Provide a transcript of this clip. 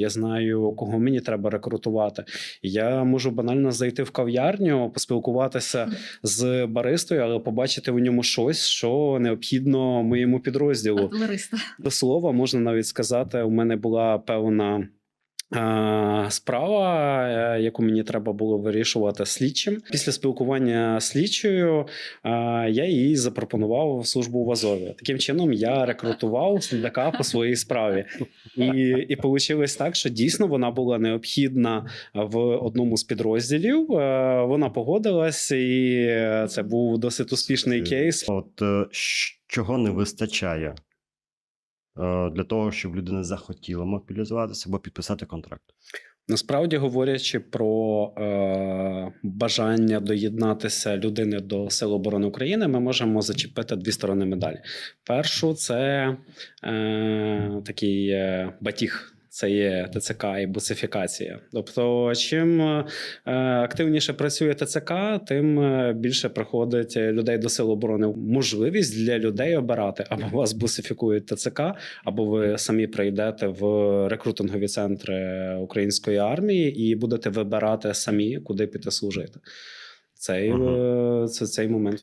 Я знаю, кого мені треба рекрутувати. Я можу банально зайти в кав'ярню, поспілкуватися з баристою, але побачити у ньому щось, що необхідно моєму підрозділу. До слова, можна навіть сказати, у мене була певна. Е, Справа, е, яку мені треба було вирішувати слідчим. Після спілкування з слідчою е, я їй запропонував службу в Азові. Таким чином я рекрутував слідака по своїй справі. І, і вийшло так, що дійсно вона була необхідна в одному з підрозділів. Вона погодилась, і це був досить успішний кейс. От чого не вистачає для того, щоб людина захотіла мобілізуватися або підписати контракт? Насправді, говорячи про е, бажання доєднатися людини до Сил оборони України, ми можемо зачепити дві сторони медалі. Першу це е, такий е, батіг. Це є ТЦК і буцифікація. Тобто, чим е, активніше працює ТЦК, тим е, більше приходить людей до сил оборони. Можливість для людей обирати або вас бусифікують ТЦК, або ви самі прийдете в рекрутингові центри української армії і будете вибирати самі, куди піти служити. Цей, е, це цей момент.